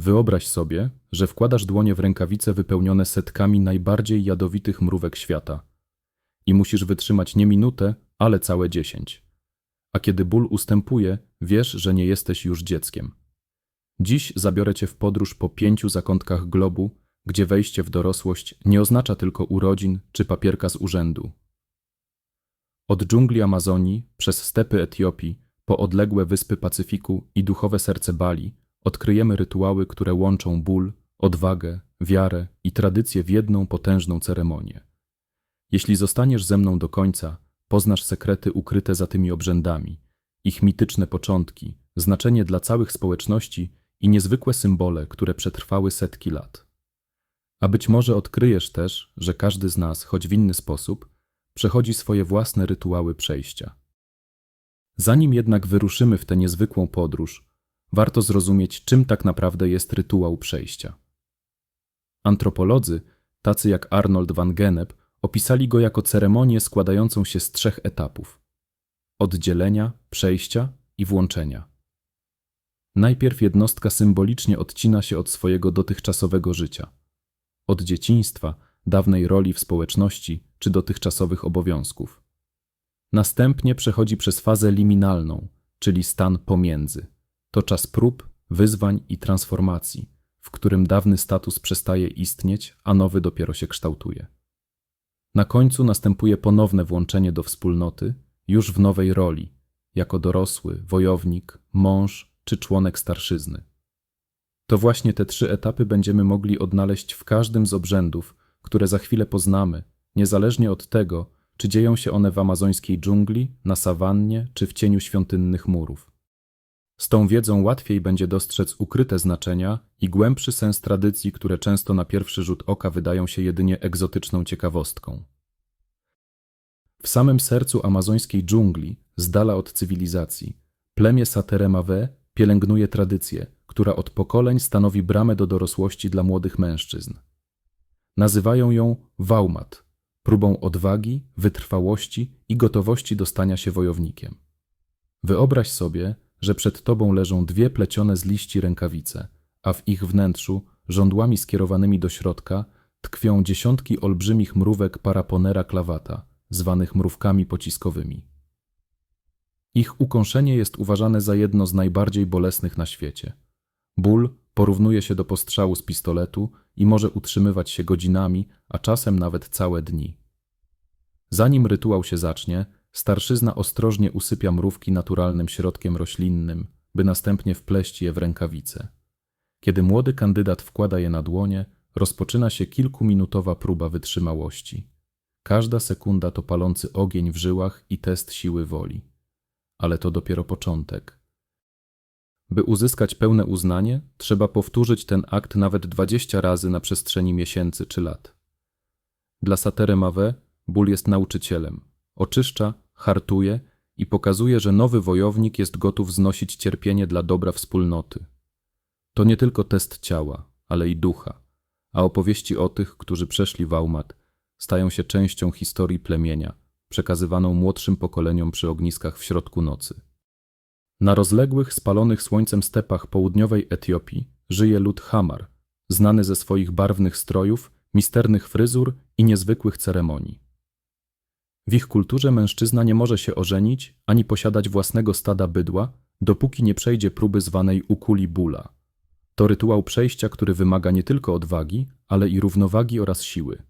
Wyobraź sobie, że wkładasz dłonie w rękawice wypełnione setkami najbardziej jadowitych mrówek świata i musisz wytrzymać nie minutę, ale całe dziesięć. A kiedy ból ustępuje, wiesz, że nie jesteś już dzieckiem. Dziś zabiorę cię w podróż po pięciu zakątkach globu, gdzie wejście w dorosłość nie oznacza tylko urodzin czy papierka z urzędu. Od dżungli Amazonii, przez stepy Etiopii, po odległe wyspy Pacyfiku i duchowe serce Bali, odkryjemy rytuały, które łączą ból, odwagę, wiarę i tradycję w jedną potężną ceremonię. Jeśli zostaniesz ze mną do końca, poznasz sekrety ukryte za tymi obrzędami, ich mityczne początki, znaczenie dla całych społeczności i niezwykłe symbole, które przetrwały setki lat. A być może odkryjesz też, że każdy z nas, choć w inny sposób, przechodzi swoje własne rytuały przejścia. Zanim jednak wyruszymy w tę niezwykłą podróż, warto zrozumieć, czym tak naprawdę jest rytuał przejścia. Antropolodzy, tacy jak Arnold van Gennep, opisali go jako ceremonię składającą się z trzech etapów: oddzielenia, przejścia i włączenia. Najpierw jednostka symbolicznie odcina się od swojego dotychczasowego życia, od dzieciństwa, dawnej roli w społeczności czy dotychczasowych obowiązków. Następnie przechodzi przez fazę liminalną, czyli stan pomiędzy. To czas prób, wyzwań i transformacji, w którym dawny status przestaje istnieć, a nowy dopiero się kształtuje. Na końcu następuje ponowne włączenie do wspólnoty, już w nowej roli, jako dorosły, wojownik, mąż czy członek starszyzny. To właśnie te trzy etapy będziemy mogli odnaleźć w każdym z obrzędów, które za chwilę poznamy, niezależnie od tego, czy dzieją się one w amazońskiej dżungli, na sawannie czy w cieniu świątynnych murów. Z tą wiedzą łatwiej będzie dostrzec ukryte znaczenia i głębszy sens tradycji, które często na pierwszy rzut oka wydają się jedynie egzotyczną ciekawostką. W samym sercu amazońskiej dżungli, z dala od cywilizacji, plemię Sateremawe pielęgnuje tradycję, która od pokoleń stanowi bramę do dorosłości dla młodych mężczyzn. Nazywają ją waumat, próbą odwagi, wytrwałości i gotowości do stania się wojownikiem. Wyobraź sobie, że przed tobą leżą dwie plecione z liści rękawice, a w ich wnętrzu, żądłami skierowanymi do środka, tkwią dziesiątki olbrzymich mrówek paraponera klawata, zwanych mrówkami pociskowymi. Ich ukąszenie jest uważane za jedno z najbardziej bolesnych na świecie. Ból porównuje się do postrzału z pistoletu i może utrzymywać się godzinami, a czasem nawet całe dni. Zanim rytuał się zacznie, starszyzna ostrożnie usypia mrówki naturalnym środkiem roślinnym, by następnie wpleść je w rękawice. Kiedy młody kandydat wkłada je na dłonie, rozpoczyna się kilkuminutowa próba wytrzymałości. Każda sekunda to palący ogień w żyłach i test siły woli. Ale to dopiero początek. By uzyskać pełne uznanie, trzeba powtórzyć ten akt nawet 20 razy na przestrzeni miesięcy czy lat. Dla Satere Mawe ból jest nauczycielem. Oczyszcza, hartuje i pokazuje, że nowy wojownik jest gotów znosić cierpienie dla dobra wspólnoty. To nie tylko test ciała, ale i ducha, a opowieści o tych, którzy przeszli Wałmat, stają się częścią historii plemienia, przekazywaną młodszym pokoleniom przy ogniskach w środku nocy. Na rozległych, spalonych słońcem stepach południowej Etiopii żyje lud Hamar, znany ze swoich barwnych strojów, misternych fryzur i niezwykłych ceremonii. W ich kulturze mężczyzna nie może się ożenić ani posiadać własnego stada bydła, dopóki nie przejdzie próby zwanej ukuli bula. To rytuał przejścia, który wymaga nie tylko odwagi, ale i równowagi oraz siły.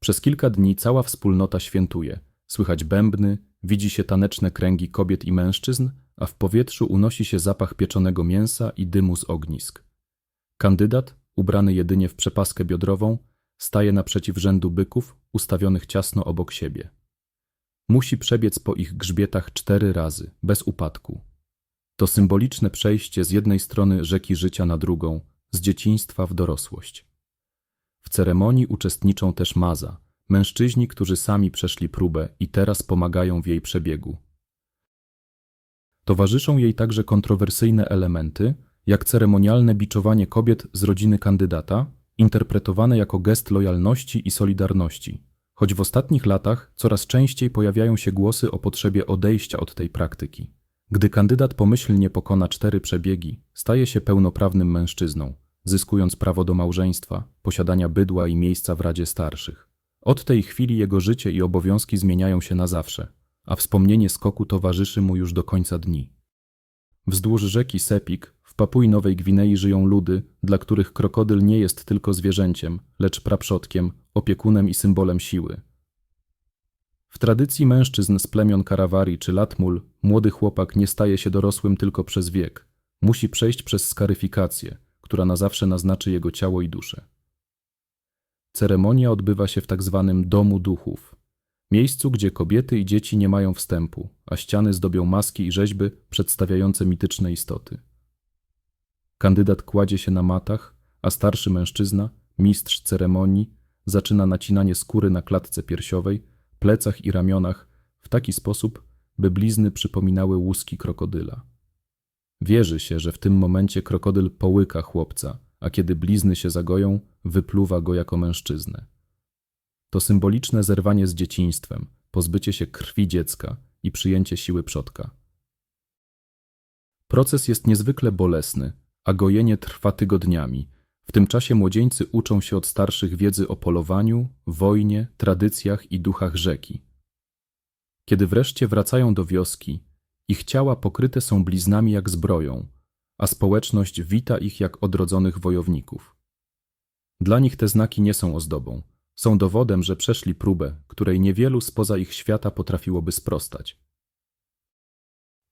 Przez kilka dni cała wspólnota świętuje. Słychać bębny, widzi się taneczne kręgi kobiet i mężczyzn, a w powietrzu unosi się zapach pieczonego mięsa i dymu z ognisk. Kandydat, ubrany jedynie w przepaskę biodrową, staje naprzeciw rzędu byków, ustawionych ciasno obok siebie. Musi przebiec po ich grzbietach cztery razy, bez upadku. To symboliczne przejście z jednej strony rzeki życia na drugą, z dzieciństwa w dorosłość. W ceremonii uczestniczą też maza, mężczyźni, którzy sami przeszli próbę i teraz pomagają w jej przebiegu. Towarzyszą jej także kontrowersyjne elementy, jak ceremonialne biczowanie kobiet z rodziny kandydata, interpretowane jako gest lojalności i solidarności, choć w ostatnich latach coraz częściej pojawiają się głosy o potrzebie odejścia od tej praktyki. Gdy kandydat pomyślnie pokona cztery przebiegi, staje się pełnoprawnym mężczyzną, zyskując prawo do małżeństwa, posiadania bydła i miejsca w Radzie Starszych. Od tej chwili jego życie i obowiązki zmieniają się na zawsze, a wspomnienie skoku towarzyszy mu już do końca dni. Wzdłuż rzeki Sepik Papui Nowej Gwinei żyją ludy, dla których krokodyl nie jest tylko zwierzęciem, lecz praprzodkiem, opiekunem i symbolem siły. W tradycji mężczyzn z plemion Karawari czy Latmul młody chłopak nie staje się dorosłym tylko przez wiek. Musi przejść przez skaryfikację, która na zawsze naznaczy jego ciało i duszę. Ceremonia odbywa się w tak zwanym domu duchów, miejscu, gdzie kobiety i dzieci nie mają wstępu, a ściany zdobią maski i rzeźby przedstawiające mityczne istoty. Kandydat kładzie się na matach, a starszy mężczyzna, mistrz ceremonii, zaczyna nacinanie skóry na klatce piersiowej, plecach i ramionach w taki sposób, by blizny przypominały łuski krokodyla. Wierzy się, że w tym momencie krokodyl połyka chłopca, a kiedy blizny się zagoją, wypluwa go jako mężczyznę. To symboliczne zerwanie z dzieciństwem, pozbycie się krwi dziecka i przyjęcie siły przodka. Proces jest niezwykle bolesny, a gojenie trwa tygodniami. W tym czasie młodzieńcy uczą się od starszych wiedzy o polowaniu, wojnie, tradycjach i duchach rzeki. Kiedy wreszcie wracają do wioski, ich ciała pokryte są bliznami jak zbroją, a społeczność wita ich jak odrodzonych wojowników. Dla nich te znaki nie są ozdobą, są dowodem, że przeszli próbę, której niewielu spoza ich świata potrafiłoby sprostać.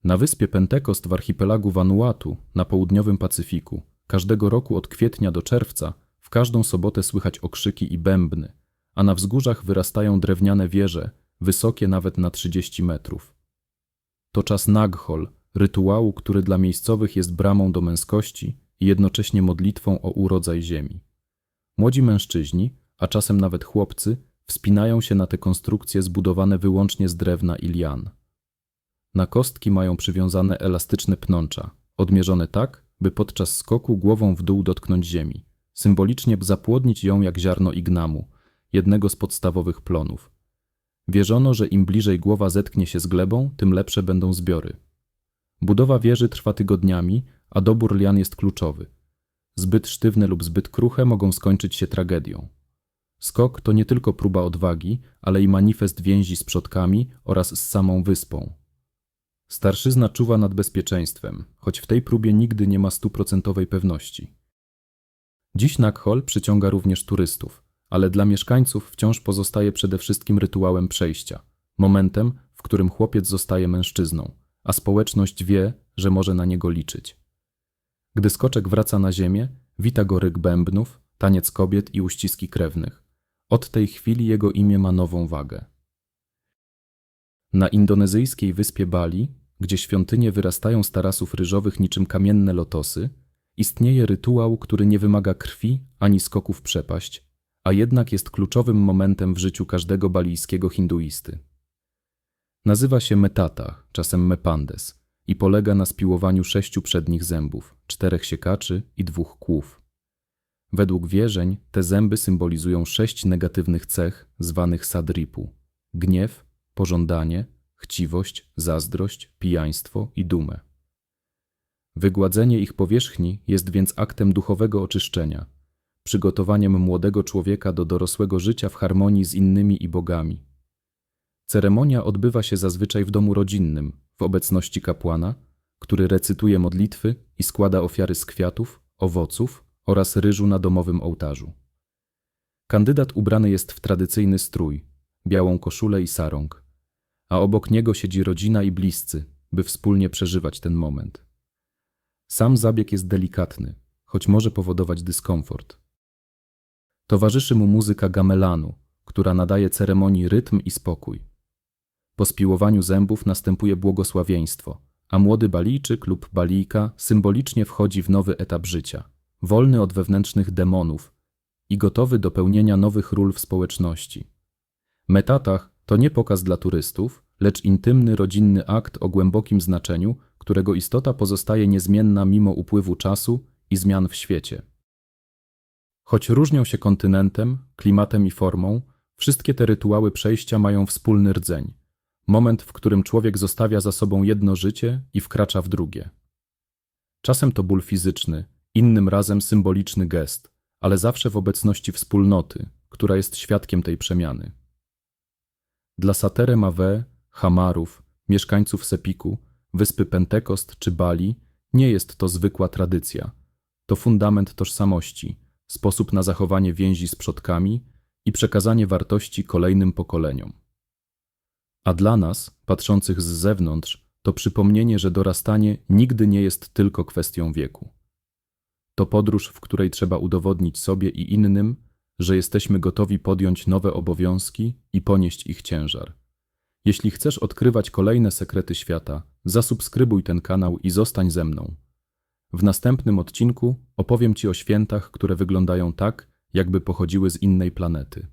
Na wyspie Pentekost w archipelagu Vanuatu na południowym Pacyfiku każdego roku od kwietnia do czerwca w każdą sobotę słychać okrzyki i bębny, a na wzgórzach wyrastają drewniane wieże, wysokie nawet na 30 metrów. To czas Naghol, rytuału, który dla miejscowych jest bramą do męskości i jednocześnie modlitwą o urodzaj ziemi. Młodzi mężczyźni, a czasem nawet chłopcy, wspinają się na te konstrukcje zbudowane wyłącznie z drewna i lian. Na kostki mają przywiązane elastyczne pnącza, odmierzone tak, by podczas skoku głową w dół dotknąć ziemi, symbolicznie zapłodnić ją jak ziarno ignamu, jednego z podstawowych plonów. Wierzono, że im bliżej głowa zetknie się z glebą, tym lepsze będą zbiory. Budowa wieży trwa tygodniami, a dobór lian jest kluczowy. Zbyt sztywne lub zbyt kruche mogą skończyć się tragedią. Skok to nie tylko próba odwagi, ale i manifest więzi z przodkami oraz z samą wyspą. Starszyzna czuwa nad bezpieczeństwem, choć w tej próbie nigdy nie ma stuprocentowej pewności. Dziś Nakhol przyciąga również turystów, ale dla mieszkańców wciąż pozostaje przede wszystkim rytuałem przejścia, momentem, w którym chłopiec zostaje mężczyzną, a społeczność wie, że może na niego liczyć. Gdy skoczek wraca na ziemię, wita go ryk bębnów, taniec kobiet i uściski krewnych. Od tej chwili jego imię ma nową wagę. Na indonezyjskiej wyspie Bali, gdzie świątynie wyrastają z tarasów ryżowych niczym kamienne lotosy, istnieje rytuał, który nie wymaga krwi ani skoku w przepaść, a jednak jest kluczowym momentem w życiu każdego balijskiego hinduisty. Nazywa się metata, czasem mepandes, i polega na spiłowaniu sześciu przednich zębów, czterech siekaczy i dwóch kłów. Według wierzeń te zęby symbolizują sześć negatywnych cech zwanych sadripu: gniew, pożądanie, chciwość, zazdrość, pijaństwo i dumę. Wygładzenie ich powierzchni jest więc aktem duchowego oczyszczenia, przygotowaniem młodego człowieka do dorosłego życia w harmonii z innymi i bogami. Ceremonia odbywa się zazwyczaj w domu rodzinnym, w obecności kapłana, który recytuje modlitwy i składa ofiary z kwiatów, owoców oraz ryżu na domowym ołtarzu. Kandydat ubrany jest w tradycyjny strój, białą koszulę i sarąg, a obok niego siedzi rodzina i bliscy, by wspólnie przeżywać ten moment. Sam zabieg jest delikatny, choć może powodować dyskomfort. Towarzyszy mu muzyka gamelanu, która nadaje ceremonii rytm i spokój. Po spiłowaniu zębów następuje błogosławieństwo, a młody balijczyk lub balijka symbolicznie wchodzi w nowy etap życia – wolny od wewnętrznych demonów i gotowy do pełnienia nowych ról w społeczności. Metatach to nie pokaz dla turystów, lecz intymny rodzinny akt o głębokim znaczeniu, którego istota pozostaje niezmienna mimo upływu czasu i zmian w świecie. Choć różnią się kontynentem, klimatem i formą, wszystkie te rytuały przejścia mają wspólny rdzeń moment, w którym człowiek zostawia za sobą jedno życie i wkracza w drugie. Czasem to ból fizyczny, innym razem symboliczny gest, ale zawsze w obecności wspólnoty, która jest świadkiem tej przemiany. Dla Satere Mawe, Hamarów, mieszkańców Sepiku, wyspy Pentekost czy Bali nie jest to zwykła tradycja. To fundament tożsamości, sposób na zachowanie więzi z przodkami i przekazanie wartości kolejnym pokoleniom. A dla nas, patrzących z zewnątrz, to przypomnienie, że dorastanie nigdy nie jest tylko kwestią wieku. To podróż, w której trzeba udowodnić sobie i innym, że jesteśmy gotowi podjąć nowe obowiązki i ponieść ich ciężar. Jeśli chcesz odkrywać kolejne sekrety świata, zasubskrybuj ten kanał i zostań ze mną. W następnym odcinku opowiem Ci o świętach, które wyglądają tak, jakby pochodziły z innej planety.